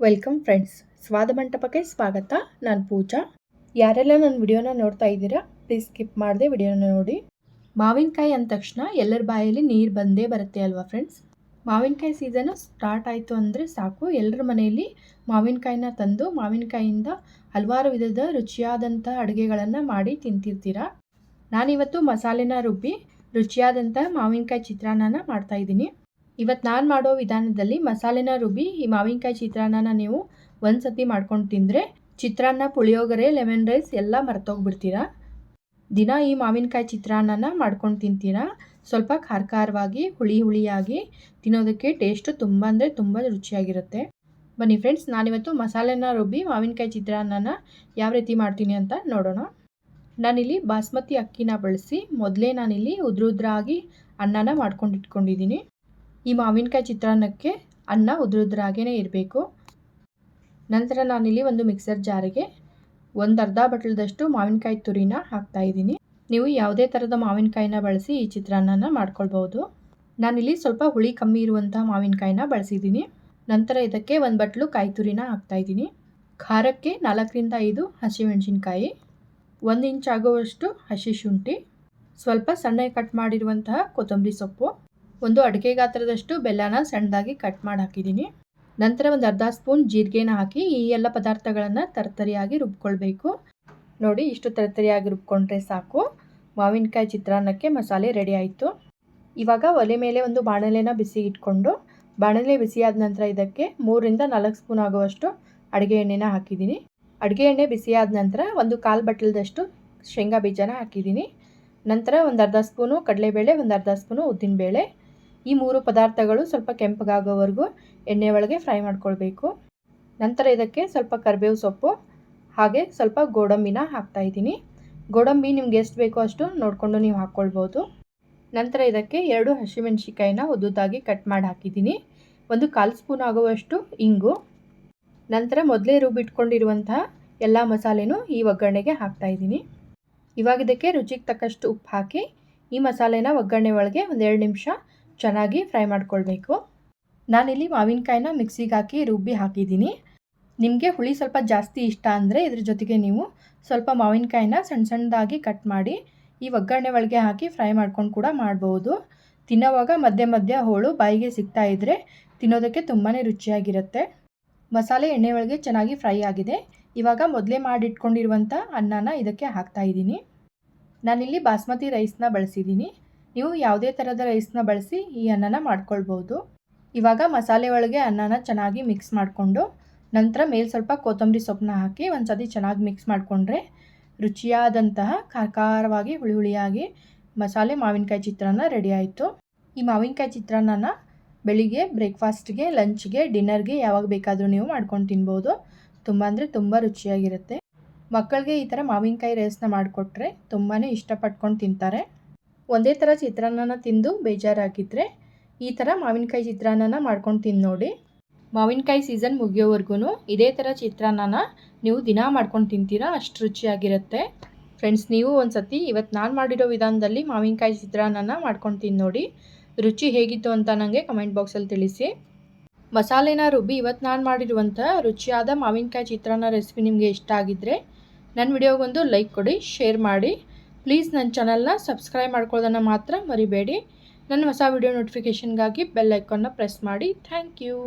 Welcome friends ಸ್ವಾದ ಮಂಟಪಕ್ಕೆ ಸ್ವಾಗತ. ನಾನು ಪೂಜಾ. ಯಾರೆಲ್ಲ ನನ್ನ ವಿಡಿಯೋನ ನೋಡ್ತಾ ಇದ್ದೀರಾ ಪ್ಲೀಸ್ ಸ್ಕಿಪ್ ಮಾಡಿದೆ ವಿಡಿಯೋನ ನೋಡಿ. ಮಾವಿನಕಾಯಿ ಅಂದ ತಕ್ಷಣ ಎಲ್ಲರ ಬಾಯಲ್ಲಿ ನೀರು ಬಂದೇ ಬರುತ್ತೆ ಅಲ್ವಾ ಫ್ರೆಂಡ್ಸ್ ಮಾವಿನಕಾಯಿ ಸೀಸನು ಸ್ಟಾರ್ಟ್ ಆಯಿತು ಅಂದರೆ ಸಾಕು. ಎಲ್ಲರ ಮನೆಯಲ್ಲಿ ಮಾವಿನಕಾಯಿನ ತಂದು ಮಾವಿನಕಾಯಿಯಿಂದ ಹಲವಾರು ವಿಧದ ರುಚಿಯಾದಂಥ ಅಡುಗೆಗಳನ್ನು ಮಾಡಿ ತಿಂತಿರ್ತೀರಾ? ನಾನಿವತ್ತು ಮಸಾಲೆನ ರುಬ್ಬಿ ರುಚಿಯಾದಂಥ ಮಾವಿನಕಾಯಿ ಚಿತ್ರಾನ್ನನ ಮಾಡ್ತಾಯಿದ್ದೀನಿ ಇವತ್ತು ನಾನು ಮಾಡೋ ವಿಧಾನದಲ್ಲಿ ಮಸಾಲೆನ ರುಬ್ಬಿ, ಈ ಮಾವಿನಕಾಯಿ ಚಿತ್ರಾನ್ನನ ನೀವು ಒಂದು ಸತಿ ಮಾಡ್ಕೊಂಡು ತಿಂದರೆ ಚಿತ್ರಾನ್ನ, ಪುಳಿಯೋಗರೆ, ಲೆಮನ್ ರೈಸ್ ಎಲ್ಲ ಮರ್ತೋಗ್ಬಿಡ್ತೀರಾ? ದಿನ ಈ ಮಾವಿನಕಾಯಿ ಚಿತ್ರಾನ್ನನ ಮಾಡ್ಕೊಂಡು ತಿಂತೀರಾ? ಸ್ವಲ್ಪ ಖಾರ ಖಾರವಾಗಿ ಹುಳಿ ಹುಳಿಯಾಗಿ ತಿನ್ನೋದಕ್ಕೆ ಟೇಸ್ಟು ತುಂಬ ಅಂದರೆ ತುಂಬ ರುಚಿಯಾಗಿರುತ್ತೆ. ಬನ್ನಿ ಫ್ರೆಂಡ್ಸ್ ನಾನಿವತ್ತು ಮಸಾಲೆನ ರುಬ್ಬಿ, ಮಾವಿನಕಾಯಿ ಚಿತ್ರಾನ್ನನ ಯಾವ ರೀತಿ ಮಾಡ್ತೀನಿ ಅಂತ ನೋಡೋಣ. ನಾನಿಲ್ಲಿ ಬಾಸ್ಮತಿ ಅಕ್ಕಿನ ಬಳಸಿ ಮೊದಲೇ ನಾನಿಲ್ಲಿ ಉದ್ರ ಉದ್ರಾಗಿ ಅನ್ನನ ಮಾಡ್ಕೊಂಡು ಇಟ್ಕೊಂಡಿದ್ದೀನಿ ಈ ಮಾವಿನಕಾಯಿ ಚಿತ್ರಾನ್ನಕ್ಕೆ ಅನ್ನ ಉದುರುದ್ರಾಗೇ ಇರಬೇಕು. ನಂತರ ನಾನಿಲ್ಲಿ ಒಂದು ಮಿಕ್ಸರ್ ಜಾರಿಗೆ ಒಂದು ಅರ್ಧ ಬಟ್ಲದಷ್ಟು ಮಾವಿನಕಾಯಿ ತುರಿನ ಹಾಕ್ತಾಯಿದ್ದೀನಿ ನೀವು ಯಾವುದೇ ಥರದ ಮಾವಿನಕಾಯಿನ ಬಳಸಿ ಈ ಚಿತ್ರಾನ್ನನ ಮಾಡ್ಕೊಳ್ಬೋದು ನಾನಿಲ್ಲಿ ಸ್ವಲ್ಪ ಹುಳಿ ಕಮ್ಮಿ ಇರುವಂಥ ಮಾವಿನಕಾಯಿನ ಬಳಸಿದ್ದೀನಿ. ನಂತರ ಇದಕ್ಕೆ ಒಂದು ಬಟ್ಲು ಕಾಯಿ ತುರಿನ ಹಾಕ್ತಾಯಿದ್ದೀನಿ ಖಾರಕ್ಕೆ ನಾಲ್ಕರಿಂದ ಐದು ಹಸಿಮೆಣಸಿನ್ಕಾಯಿ, ಒಂದು ಇಂಚ್ ಆಗುವಷ್ಟು ಹಸಿ ಶುಂಠಿ, ಸ್ವಲ್ಪ ಸಣ್ಣ ಕಟ್ ಮಾಡಿರುವಂತಹ ಕೊತ್ತಂಬರಿ ಸೊಪ್ಪು ಒಂದು ಅಡುಗೆ ಗಾತ್ರದಷ್ಟು ಬೆಲ್ಲನ ಸಣ್ಣದಾಗಿ ಕಟ್ ಮಾಡಿ ಹಾಕಿದ್ದೀನಿ. ನಂತರ ಒಂದು ಅರ್ಧ ಸ್ಪೂನ್ ಜೀರಿಗೆನ ಹಾಕಿ ಈ ಎಲ್ಲ ಪದಾರ್ಥಗಳನ್ನು ತರತರಿಯಾಗಿ ರುಬ್ಕೊಳ್ಬೇಕು. ನೋಡಿ, ಇಷ್ಟು ತರತರಿಯಾಗಿ ರುಬ್ಕೊಂಡ್ರೆ ಸಾಕು. ಮಾವಿನಕಾಯಿ ಚಿತ್ರಾನ್ನಕ್ಕೆ ಮಸಾಲೆ ರೆಡಿ ಆಯಿತು. ಇವಾಗ ಒಲೆ ಮೇಲೆ ಒಂದು ಬಾಣಲೆನ ಬಿಸಿ ಇಟ್ಕೊಂಡು, ಬಾಣಲೆ ಬಿಸಿಯಾದ ನಂತರ ಇದಕ್ಕೆ ಮೂರಿಂದ ನಾಲ್ಕು ಸ್ಪೂನ್ ಆಗುವಷ್ಟು ಅಡುಗೆ ಎಣ್ಣೆನ ಹಾಕಿದ್ದೀನಿ. ಅಡುಗೆ ಎಣ್ಣೆ ಬಿಸಿಯಾದ ನಂತರ ಒಂದು ಕಾಲು ಬಟ್ಟಲದಷ್ಟು ಶೇಂಗಾ ಬೀಜನ ಹಾಕಿದ್ದೀನಿ. ನಂತರ ಒಂದು ಅರ್ಧ ಸ್ಪೂನು ಕಡಲೆಬೇಳೆ, ಒಂದು ಅರ್ಧ ಸ್ಪೂನು ಉದ್ದಿನಬೇಳೆ ಈ ಮೂರು ಪದಾರ್ಥಗಳು ಸ್ವಲ್ಪ ಕೆಂಪಗಾಗೋವರೆಗೂ ಎಣ್ಣೆ ಒಳಗೆ ಫ್ರೈ ಮಾಡ್ಕೊಳ್ಬೇಕು. ನಂತರ ಇದಕ್ಕೆ ಸ್ವಲ್ಪ ಕರಿಬೇವು ಸೊಪ್ಪು, ಹಾಗೆ ಸ್ವಲ್ಪ ಗೋಡಂಬಿನ ಹಾಕ್ತಾ ಇದ್ದೀನಿ. ಗೋಡಂಬಿ ನಿಮ್ಗೆ ಎಷ್ಟು ಬೇಕೋ ಅಷ್ಟು ನೋಡಿಕೊಂಡು ನೀವು ಹಾಕ್ಕೊಳ್ಬೋದು. ನಂತರ ಇದಕ್ಕೆ ಎರಡು ಹಸಿಮೆಣ್ಸಿಕಾಯಿನ ಉದ್ದುದ್ದಾಗಿ ಕಟ್ ಮಾಡಿ ಹಾಕಿದ್ದೀನಿ. ಒಂದು ಕಾಲು ಸ್ಪೂನ್ ಆಗುವಷ್ಟು ಇಂಗು. ನಂತರ ಮೊದಲೇ ರುಬ್ಬಿಟ್ಕೊಂಡಿರುವಂತಹ ಎಲ್ಲ ಮಸಾಲೆನೂ ಈ ಒಗ್ಗರಣೆಗೆ ಹಾಕ್ತಾಯಿದ್ದೀನಿ ಇವಾಗ ಇದಕ್ಕೆ ರುಚಿಗೆ ತಕ್ಕಷ್ಟು ಉಪ್ಪು ಹಾಕಿ ಈ ಮಸಾಲೆನ ಒಗ್ಗರಣೆ ಒಳಗೆ ಒಂದೆರಡು ನಿಮಿಷ ಚೆನ್ನಾಗಿ ಫ್ರೈ ಮಾಡ್ಕೊಳ್ಬೇಕು. ನಾನಿಲ್ಲಿ ಮಾವಿನಕಾಯಿನ ಮಿಕ್ಸಿಗೆ ಹಾಕಿ ರುಬ್ಬಿ ಹಾಕಿದ್ದೀನಿ. ನಿಮಗೆ ಹುಳಿ ಸ್ವಲ್ಪ ಜಾಸ್ತಿ ಇಷ್ಟ ಅಂದರೆ ಇದ್ರ ಜೊತೆಗೆ ನೀವು ಸ್ವಲ್ಪ ಮಾವಿನಕಾಯಿನ ಸಣ್ಣ ಸಣ್ಣದಾಗಿ ಕಟ್ ಮಾಡಿ ಈ ಒಗ್ಗರಣೆ ಒಳಗೆ ಹಾಕಿ ಫ್ರೈ ಮಾಡ್ಕೊಂಡು ಕೂಡ ಮಾಡ್ಬೋದು. ತಿನ್ನೋವಾಗ ಮಧ್ಯೆ ಮಧ್ಯ ಹೋಳು ಬಾಯಿಗೆ ಸಿಗ್ತಾ ಇದ್ದರೆ ತಿನ್ನೋದಕ್ಕೆ ತುಂಬಾ ರುಚಿಯಾಗಿರುತ್ತೆ. ಮಸಾಲೆ ಎಣ್ಣೆ ಒಳಗೆ ಚೆನ್ನಾಗಿ ಫ್ರೈ ಆಗಿದೆ. ಇವಾಗ ಮೊದಲೇ ಮಾಡಿಟ್ಕೊಂಡಿರುವಂಥ ಅನ್ನನ ಇದಕ್ಕೆ ಹಾಕ್ತಾಯಿದ್ದೀನಿ ನಾನಿಲ್ಲಿ ಬಾಸ್ಮತಿ ರೈಸ್ನ ಬಳಸಿದ್ದೀನಿ. ನೀವು ಯಾವುದೇ ಥರದ ರೈಸ್ನ ಬಳಸಿ ಈ ಅನ್ನನ ಮಾಡ್ಕೊಳ್ಬೋದು. ಇವಾಗ ಮಸಾಲೆ ಒಳಗೆ ಅನ್ನನ ಚೆನ್ನಾಗಿ ಮಿಕ್ಸ್ ಮಾಡಿಕೊಂಡು, ನಂತರ ಮೇಲೆ ಸ್ವಲ್ಪ ಕೊತ್ತಂಬರಿ ಸೊಪ್ಪನ್ನ ಹಾಕಿ ಒಂದು ಸತಿ ಚೆನ್ನಾಗಿ ಮಿಕ್ಸ್ ಮಾಡಿಕೊಂಡ್ರೆ ರುಚಿಯಾದಂತಹ ಖಾರಖಾರವಾಗಿ ಹುಳಿ ಹುಳಿಯಾಗಿ ಮಸಾಲೆ ಮಾವಿನಕಾಯಿ ಚಿತ್ರಾನ್ನ ರೆಡಿ ಆಯಿತು. ಈ ಮಾವಿನಕಾಯಿ ಚಿತ್ರಾನ್ನನ ಬೆಳಿಗ್ಗೆ ಬ್ರೇಕ್ಫಾಸ್ಟ್ಗೆ ಲಂಚ್ಗೆ ಡಿನ್ನರ್ಗೆ ಯಾವಾಗ ಬೇಕಾದರೂ ನೀವು ಮಾಡ್ಕೊಂಡು ತಿನ್ಬೋದು. ತುಂಬ ಅಂದರೆ ತುಂಬ ರುಚಿಯಾಗಿರುತ್ತೆ. ಮಕ್ಕಳಿಗೆ ಈ ಥರ ಮಾವಿನಕಾಯಿ ರೈಸ್ನ ಮಾಡಿಕೊಟ್ರೆ ತುಂಬಾ ಇಷ್ಟಪಟ್ಕೊಂಡು ತಿಂತಾರೆ. ಒಂದೇ ಥರ ಚಿತ್ರಾನ್ನನ ತಿಂದು ಬೇಜಾರಾಗಿದ್ದರೆ ಈ ಥರ ಮಾವಿನಕಾಯಿ ಚಿತ್ರಾನ್ನನ ಮಾಡ್ಕೊಂಡು ತಿಂದು ನೋಡಿ. ಮಾವಿನಕಾಯಿ ಸೀಸನ್ ಮುಗಿಯೋವರೆಗೂ ಇದೇ ಥರ ಚಿತ್ರಾನ್ನನ ನೀವು ದಿನ ಮಾಡ್ಕೊಂಡು ತಿಂತೀರಾ ಅಷ್ಟು ರುಚಿಯಾಗಿರುತ್ತೆ. ಫ್ರೆಂಡ್ಸ್ ನೀವು ಒಂದು ಸತಿ ಇವತ್ತು ನಾನು ಮಾಡಿರೋ ವಿಧಾನದಲ್ಲಿ ಮಾವಿನಕಾಯಿ ಚಿತ್ರಾನ್ನನ ಮಾಡ್ಕೊಂಡು ತಿಂದು ನೋಡಿ. ರುಚಿ ಹೇಗಿತ್ತು ಅಂತ ನನಗೆ ಕಮೆಂಟ್ ಬಾಕ್ಸಲ್ಲಿ ತಿಳಿಸಿ. ಮಸಾಲೆನ ರುಬ್ಬಿ ಇವತ್ತು ನಾನು ಮಾಡಿರುವಂಥ ರುಚಿಯಾದ ಮಾವಿನಕಾಯಿ ಚಿತ್ರಾನ್ನ ರೆಸಿಪಿ ನಿಮಗೆ ಇಷ್ಟ ಆಗಿದ್ದರೆ ನನ್ನ ವಿಡಿಯೋಗೊಂದು ಲೈಕ್ ಕೊಡಿ, ಶೇರ್ ಮಾಡಿ. ಪ್ಲೀಸ್ ನನ್ನ ಚಾನಲ್ನ ಸಬ್ಸ್ಕ್ರೈಬ್ ಮಾಡ್ಕೊಳ್ಳೋದನ್ನು ಮಾತ್ರ ಮರಿಬೇಡಿ. ನನ್ನ ಹೊಸ ವಿಡಿಯೋ ನೋಟಿಫಿಕೇಷನ್ಗಾಗಿ ಬೆಲ್ ಐಕಾನ್ನ ಪ್ರೆಸ್ ಮಾಡಿ. Thank you